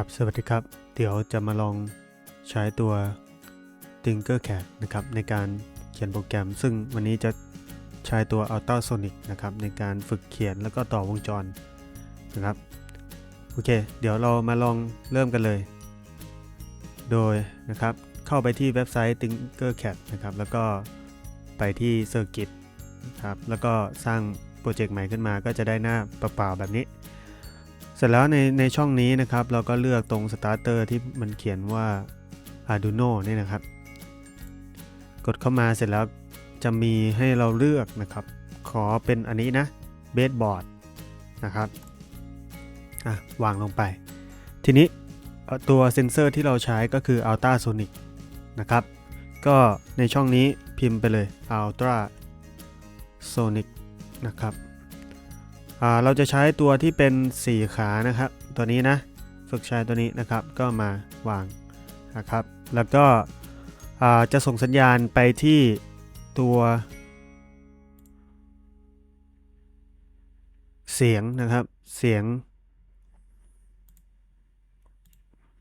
ครับสวัสดีครับ เดี๋ยวจะมาลองใช้ตัว Tinkercad นะครับในการเขียนโปรแกรม ซึ่งวันนี้จะใช้ตัว Ultrasonic นะครับในการฝึกเขียนแล้วก็ต่อวงจรนะครับโอเค เดี๋ยวเรามาลองเริ่มกันเลย โดยนะครับเข้าไปที่เว็บไซต์ Tinkercad นะครับแล้วก็ไปที่ Circuit นะครับแล้วก็สร้างโปรเจกต์ใหม่ขึ้นมาก็จะได้หน้าเปล่าๆแบบนี้ เสร็จแล้วในในช่องนี้นะครับ เราก็เลือกตรง starter ที่มันเขียนว่า Arduino นี่นะครับ กดเข้ามาเสร็จแล้วจะมีให้เราเลือกนะครับ ขอเป็นอันนี้นะ Baseboard นะครับอะวางลงไป ทีนี้ตัวเซนเซอร์ที่เราใช้ก็คือ Ultrasonic นะครับ ก็ในช่องนี้พิมพ์ไปเลย Ultrasonic นะครับ เราจะใช้ตัวที่เป็น 4 ขานะครับ ตัวนี้นะฝึกใช้ตัวนี้นะครับก็มาวางนะครับ แล้วก็จะส่งสัญญาณไปที่ตัวเสียงนะครับเสียง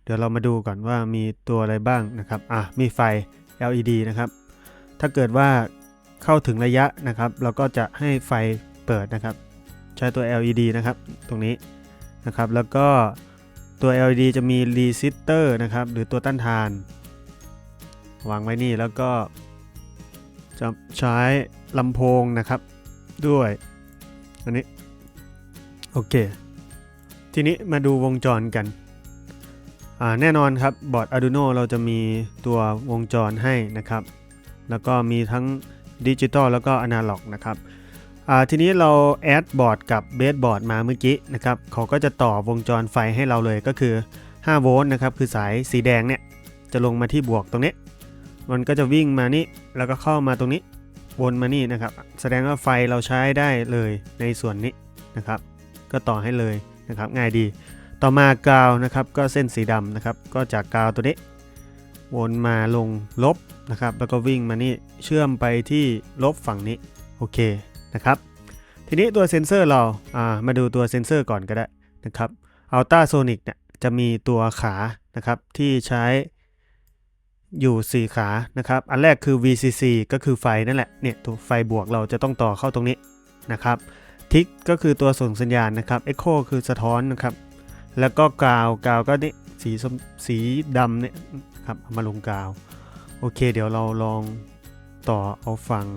เดี๋ยวเรามาดูก่อนว่ามีตัวอะไรบ้างนะครับอะมีไฟ LED นะครับ ถ้าเกิดว่าเข้าถึงระยะนะครับ เราก็จะให้ไฟเปิดนะครับ ใช้ตัว LED นะครับ ตรงนี้นะครับ แล้วก็ตัว LED จะมี resistor นะครับ หรือตัวต้านทาน วางไว้นี่แล้วก็จะใช้ลำโพงนะครับด้วยอันนี้ โอเค ทีนี้มาดูวงจรกันแน่นอนครับบอร์ด Arduino เราจะมีตัววงจรให้นะครับ แล้วก็มีทั้งดิจิตอลแล้วก็อนาล็อกนะครับ ทีนี้เราแอดบอร์ดกับเบสบอร์ดมาเมื่อกี้นะครับเขาก็จะต่อวงจรไฟให้เราเลยก็คือ5โวลต์นะครับคือสายสีแดงเนี่ยจะลงมาที่บวกตรงนี้ มันก็จะวิ่งมานี่แล้วก็เข้ามาตรงนี้วนมานี่นะครับ แสดงว่าไฟเราใช้ได้เลยในส่วนนี้นะครับ ก็ต่อให้เลยนะครับง่ายดี ต่อมากาวนะครับก็เส้นสีดำนะครับ ก็จากกาวตัวนี้ วนมาลงลบนะครับ แล้วก็วิ่งมานี่เชื่อมไปที่ลบฝั่งนี้โอเค นะครับ ทีนี้ตัวเซ็นเซอร์เราามาดูตัวเซ็นเซอร์ก่อนก็ได้นะครับ Ultrasonic เนี่ยจะมีตัวขานะครับที่ใช้อยู่ 4 ขานะครับ อันแรกคือ VCC ก็คือไฟนั่นแหละ เนี่ยตัวไฟบวกเราจะต้องต่อเข้าตรงนี้นะครับ ทิกก็คือตัวส่งสัญญาณนะครับ Echo คือสะท้อนนะครับ แล้วก็กาวกาวก็นี่สีสีดำเนี่ยครับมาลงกาว โอเค เดี๋ยวเราลองต่อเอาฝั่ง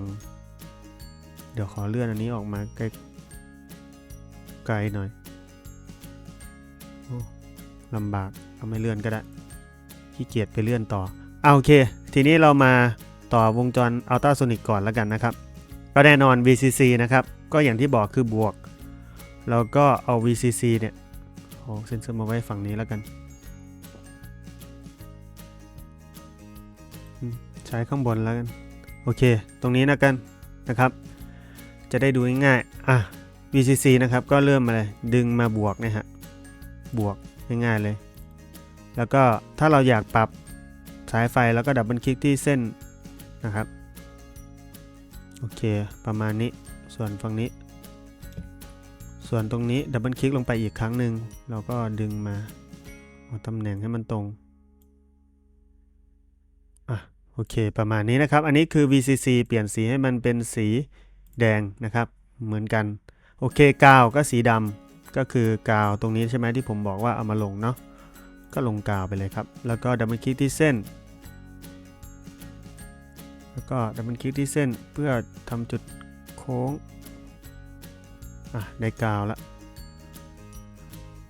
เดี๋ยวขอเลื่อนอันนี้ออกมาไกลไกลหน่อยอลำบากเอาไม่เลื่อนก็ได้ขี้เกียจไปเลื่อนต่อเอาโอเค ทีนี้เรามาต่อวงจรอัลตราโซนิกก่อนแล้วกันนะครับก็แน่นอน VCC นะครับ ก็อย่างที่บอกคือบวกเราก็เอา VCC เนี่ยเอาเซนเซอร์มาไว้ฝั่งนี้แล้วกัน ใช้ข้างบนแล้วกัน โอเค ตรงนี้นะกันนะครับ จะได้ดูง่ายๆอะ VCC นะครับก็เริ่มมาเลยดึงมาบวกนะฮะบวกง่ายๆเลย แล้วก็ถ้าเราอยากปรับสายไฟแล้วก็ดับเบิลคลิกที่เส้นนะครับโอเคประมาณนี้ส่วนฝั่งนี้ ส่วนตรงนี้ดับเบิลคลิกลงไปอีกครั้งหนึ่งเราก็ดึงมาเอาตำแหน่งให้มันตรงอะโอเคประมาณนี้นะครับ อันนี้คือ VCC เปลี่ยนสีให้มันเป็นสี แดงนะครับเหมือนกัน โอเคกาวก็สีดำก็คือกาวตรงนี้ใช่ไหมที่ผมบอกว่าเอามาลงเนาะก็ลงกาวไปเลยครับ แล้วก็ดับเบิลคลิกที่เส้น แล้วก็ดับเบิลคลิกที่เส้นเพื่อทำจุดโค้งอะได้กาวแล้ว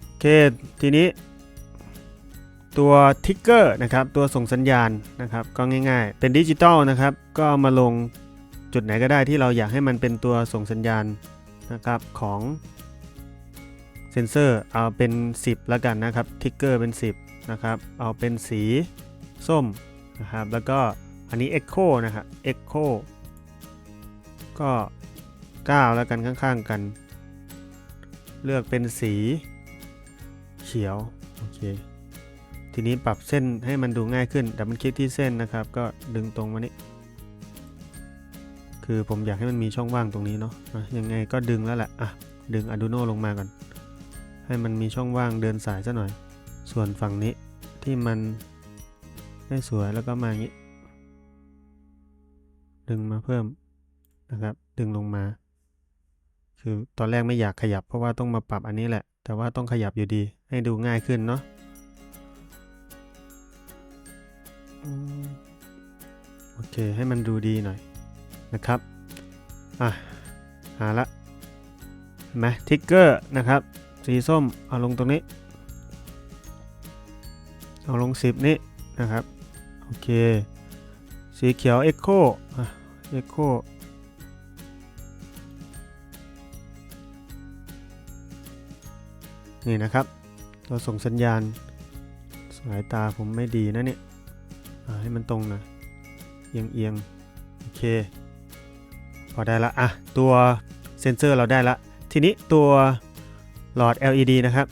โอเคทีนี้ตัวทิกเกอร์นะครับตัวส่งสัญญาณนะครับก็ง่ายๆ เป็นดิจิตอลนะครับ ก็ามาลง จุดไหนก็ได้ที่เราอยากให้มันเป็นตัวส่งสัญญาณนะครับของเซนเซอร์เอาเป็น 10 แล้วกันนะครับทิกเกอร์เป็น 10 นะครับเอาเป็นสีส้มนะครับแล้วก็อันนี้ Echo นะครับ Echo ก็ 9 แล้วกันข้างๆกัน เลือกเป็นสีเขียวโอเคทีนี้ปรับเส้นให้มันดูง่ายขึ้นดับเบิลคลิกที่เส้นนะครับ ก็ดึงตรงมานี้ คือผมอยากให้มันมีช่องว่างตรงนี้เนาะะยังไงก็ดึงแล้วแหละอะดึง Arduino ลงมาก่อน ให้มันมีช่องว่างเดินสายซะหน่อย ส่วนฝั่งนี้ที่มันไม่สวยแล้วก็มาอย่างนี้ ดึงมาเพิ่มนะครับ ดึงลงมา คือตอนแรกไม่อยากขยับเพราะว่าต้องมาปรับอันนี้แหละ แต่ว่าต้องขยับอยู่ดี ให้ดูง่ายขึ้นเนาะโอเคให้มันดูดีหน่อย นะครับ อะ หาละเห็นไหมทิกเกอร์นะครับ สีส้ม เอาลงตรงนี้ เอาลง 10 นี้นะครับ โอเค สีเขียว Echo อะ Echo นี่นะครับ เราส่งสัญญาณ สายตาผมไม่ดีนะเนี่ยให้มันตรงหน่อยเอียงเอียงๆโอเค พอได้ละอะตัวเซนเซอร์เราได้ละ ทีนี้ตัวหลอด LED นะครับ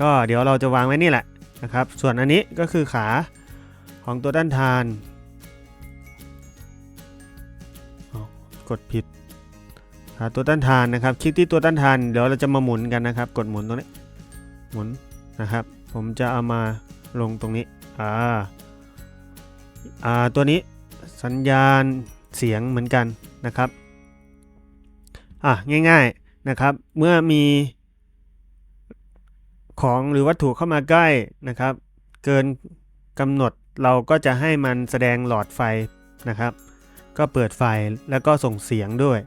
ก็เดี๋ยวเราจะวางไว้นี่แหละนะครับ ส่วนอันนี้ก็คือขาของตัวด้านทานกดผิดขาตัวด้านทานนะครับ คลิกที่ตัวด้านทาน เดี๋ยวเราจะมาหมุนกันนะครับ กดหมุนตรงนี้ หมุนนะครับ ผมจะเอามาลงตรงนี้ อ่า อ่า ตัวนี้สัญญาณเสียงเหมือนกัน นะครับอะง่ายๆนะครับ เมื่อมีของหรือวัตถุเข้ามาใกล้นะครับ เกินกำหนดเราก็จะให้มันแสดงหลอดไฟนะครับ ก็เปิดไฟแล้วก็ส่งเสียงด้วย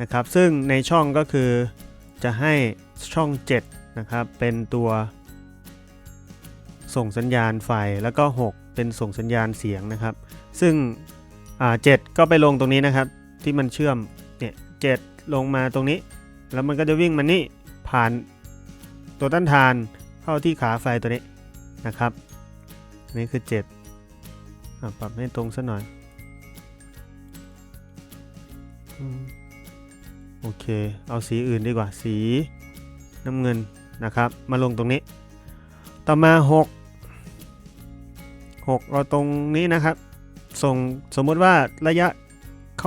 นะครับ ซึ่งในช่องก็คือจะให้ช่อง 7 นะครับ เป็นตัวส่งสัญญาณไฟแล้วก็ 6 เป็นส่งสัญญาณเสียงนะครับ ซึ่งอ่า7ก็ไปลงตรงนี้นะครับ ที่มันเชื่อมเนี่ยเจ็ดลงมาตรงนี้ แล้วมันก็จะวิ่งมานี่ผ่านตัวต้านทานเข้าที่ขาไฟตัวนี้นะครับอันนี่คือ7อะปรับให้ตรงซะหน่อย โอเค เอาสีอื่นดีกว่าสีน้ำเงินนะครับ มาลงตรงนี้ ต่อมา 6 6เราตรงนี้นะครับ ส่งสมมติว่าระยะ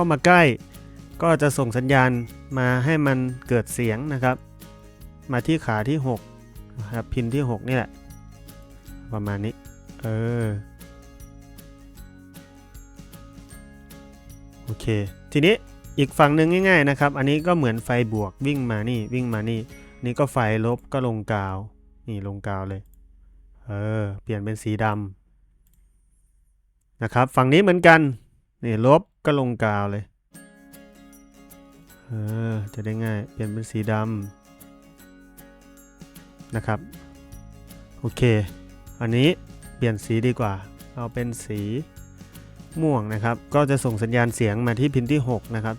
เข้ามาใกล้ ก็จะส่งสัญญาณมาให้มันเกิดเสียงนะครับ มาที่ขาที่6นะครับพินที่ 6 นี่แหละ ประมาณนี้ เออ โอเค ทีนี้อีกฝั่งหนึ่งง่ายๆนะครับ อันนี้ก็เหมือนไฟบวกวิ่งมานี่วิ่งมานี่ นี่ก็ไฟลบก็ลงกาว นี่ลงกาวเลย เออ เปลี่ยนเป็นสีดำนะครับ ฝั่งนี้เหมือนกัน นี่ลบ ก็ลงกาวเลย เออ จะได้ง่าย เปลี่ยนเป็นสีดำนะครับ โอเค อันนี้เปลี่ยนสีดีกว่า เอาเป็นสีม่วงนะครับ ก็จะส่งสัญญาณเสียงมาที่พินที่ 6 นะครับ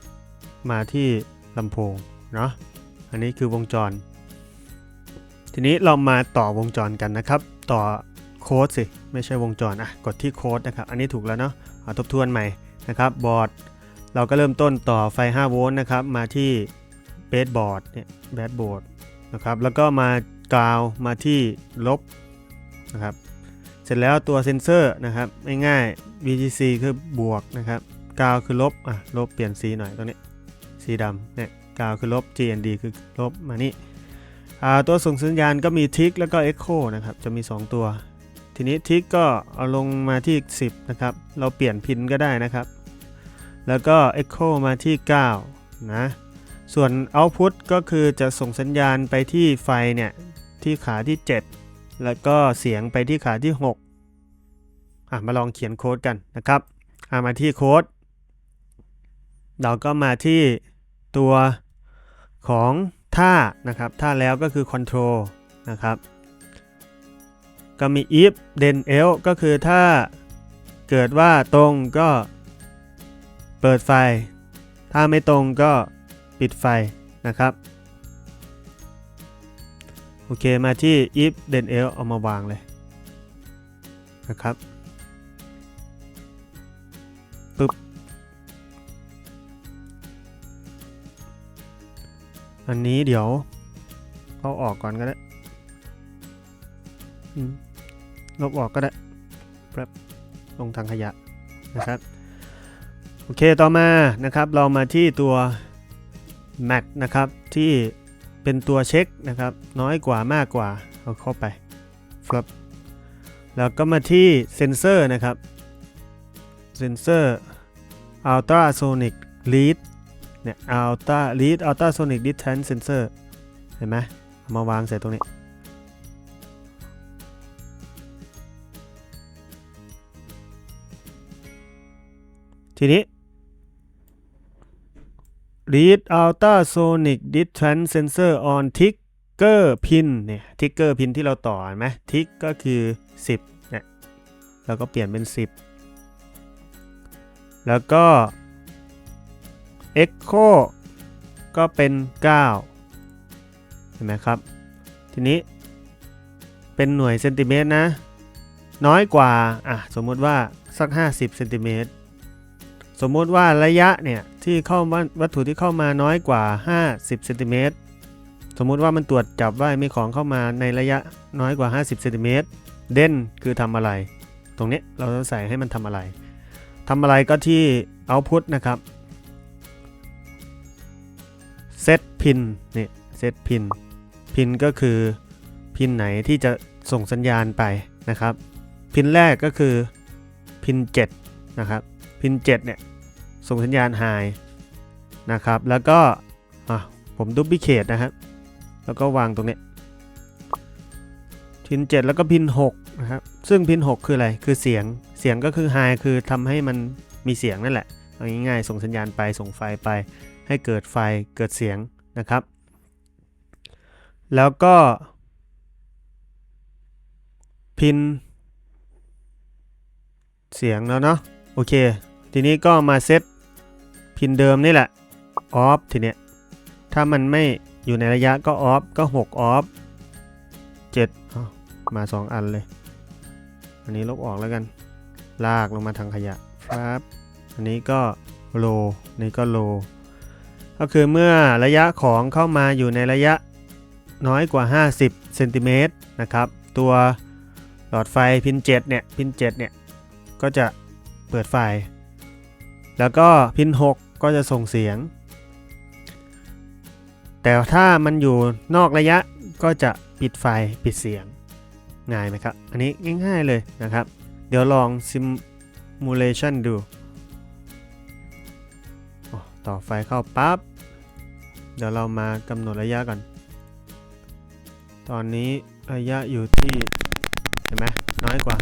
มาที่ลำโพงเนาะ อันนี้คือวงจร ทีนี้เรามาต่อวงจรกันนะครับ ต่อโค้ดสิ ไม่ใช่วงจร อะ กดที่โค้ดนะครับ อันนี้ถูกแล้วเนาะเอาทบทวนใหม่ นะครับบอร์ดเราก็เริ่มต้นต่อไฟ 5 โวลต์นะครับ มาที่เบสบอร์ดเนี่ยเบสบอร์ดนะครับ แล้วก็มากราวมาที่ลบนะครับ เสร็จแล้วตัวเซนเซอร์นะครับง่ายๆ VGC คือบวกนะครับกาวคือลบอะลบเปลี่ยนสีหน่อยตรงนี้สีดำเนี่ยกาวคือลบ GND คือลบมานี่ตัวส่งสัญญาณก็มีทิกแล้วก็ Echo นะครับ จะมี 2 ตัว ทีนี้ทิกก็เอาลงมาที่ 10 นะครับ เราเปลี่ยนพินก็ได้นะครับ แล้วก็ Echo มาที่ 9 นะ ส่วน Output ก็คือจะส่งสัญญาณไปที่ไฟเนี่ย ที่ขาที่ 7 แล้วก็เสียงไปที่ขาที่ 6 อะ มาลองเขียนโค้ดกันนะครับอะมาที่โค้ด เราก็มาที่ตัวของท่านะครับ ท่าแล้วก็คือ control นะครับ ก็มี if then else ก็คือถ้าเกิดว่าตรงก็เปิดไฟ ถ้าไม่ตรงก็ปิดไฟนะครับ โอเคมาที่ if then else เอามาวางเลยนะครับปึ๊บอันนี้เดี๋ยวเอาออกก่อนก็ได้ อืม ลบออกก็ได้แป๊บลงถังขยะนะครับ โอเคต่อมานะครับ เรามาที่ตัว Mac นะครับ ที่เป็นตัวเช็คนะครับ น้อยกว่ามากกว่าเอาเข้าไปครับแล้วก็มาที่เซนเซอร์นะครับเซนเซอร์ ultrasonic lead เนี่ย ultra lead ultrasonic distance sensor เห็นไหมเอามาวางใส่ตรงนี้ ทีนี้ read ultrasonic distance sensor on trigger pin เนี่ย trigger pin ที่เราต่อเห็นไหม tick ก็คือ 10เนี่ยแล้วก็เปลี่ยนเป็น 10 แล้วก็ echo ก็เป็น 9 เห็นไหมครับ ทีนี้เป็นหน่วยเซนติเมตรนะ น้อยกว่า อะ สมมติว่าสัก 50เซนติเมตร สมมติว่าระยะเนี่ยที่เข้าวัตถุที่เข้ามาน้อยกว่า 50เซนติเมตรสมมุติว่ามันตรวจจับว่ามีของเข้ามาในระยะน้อยกว่า 50เซนติเมตรเด่นคือทำอะไร ตรงนี้เราจะใส่ให้มันทำอะไรทำอะไรก็ที่ output นะครับ set pin นี่ set pin pin ก็คือพินไหนที่จะส่งสัญญาณไปนะครับ พินแรกก็คือพิน 7 นะครับ พิน 7 เนี่ย ส่งสัญญาณ high นะครับ แล้วก็ผมดูบิเคทนะครับแล้วก็วางตรงนี้พิน 7 แล้วก็พิน 6 นะครับ ซึ่งพิน 6 คืออะไร คือเสียง เสียงก็คือ high คือทำให้มันมีเสียงนั่นแหละเอาง่ายๆ ส่งสัญญาณไป ส่งไฟไป ให้เกิดไฟ เกิดเสียงนะครับ แล้วก็พิน เสียงแล้วเนาะ โอเค ทีนี้ก็มาเซต พินเดิมนี่แหละออฟทีเนี้ยถ้ามันไม่อยู่ในระยะก็ออฟก็6ออฟ7มา 2 อันเลย อันนี้ลบออกแล้วกัน ลากลงมาทางขยะครับ อันนี้ก็โลนี่ก็โลก็คือเมื่อระยะของเข้ามาอยู่ในระยะน้อยกว่า 50เซนติเมตรนะครับ ตัวหลอดไฟพิน7เนี่ยพิน7เนี่ยก็จะเปิดไฟ แล้วก็พิน6 ก็จะส่งเสียง แต่ถ้ามันอยู่นอกระยะก็จะปิดไฟปิดเสียงง่ายไหมครับ อันนี้ง่าย ๆเลยนะครับ เดี๋ยวลองซิมูเลชันดู ต่อไฟเข้าปั๊บ เดี๋ยวเรามากำหนดระยะก่อน ตอนนี้ระยะอยู่ที่เห็นไหมน้อยกว่า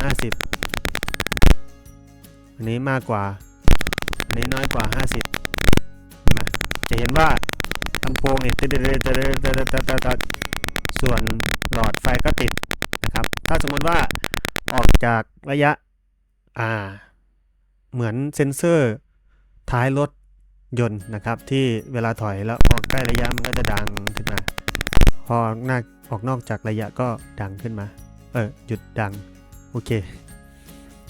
50 อันนี้มากกว่า อันนี้น้อยกว่า 50เห็นไหม จะเห็นว่าลำโพงเนี่ยส่วนหลอดไฟก็ติดนะครับ ถ้าสมมติว่าออกจากระยะอ่าเหมือนเซ็นเซอร์ท้ายรถยนต์นะครับ ที่เวลาถอยแล้วออกใกล้ระยะมันก็จะดังขึ้นมา พอหน้าออกนอกจากระยะก็ดังขึ้นมา เออหยุดดัง โอเค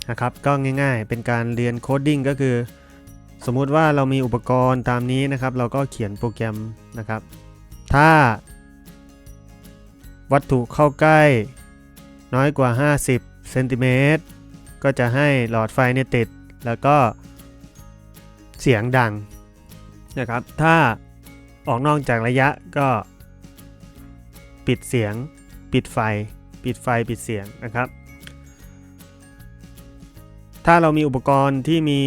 นะครับ ก็ง่ายๆ เป็นการเรียนโคดดิ้งก็คือ สมมุติว่าเรามีอุปกรณ์ตามนี้นะครับ เราก็เขียนโปรแกรมนะครับ ถ้า วัตถุเข้าใกล้ น้อยกว่า 50เซนติเมตรก็จะให้หลอดไฟเนี่ยติด แล้วก็เสียงดังนะครับ ถ้าออกนอกจากระยะก็ ปิดเสียง ปิดไฟ ปิดไฟปิดเสียงนะครับ ถ้าเรามีอุปกรณ์ที่มี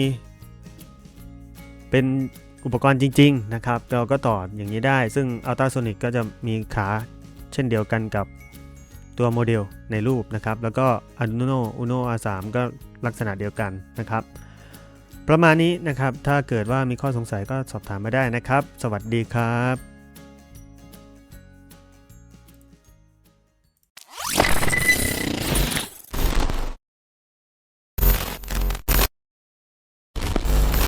เป็นอุปกรณ์จริง ๆ นะครับ เราก็ต่ออย่างนี้ได้ ซึ่ง Ultrasonic ก็จะมีขาเช่นเดียวกันกับตัวโมเดลในรูปนะครับ แล้วก็ Arduino Uno R3 ก็ลักษณะเดียวกันนะครับ ประมาณนี้นะครับ ถ้าเกิดว่ามีข้อสงสัยก็สอบถามมาได้นะครับ สวัสดีครับ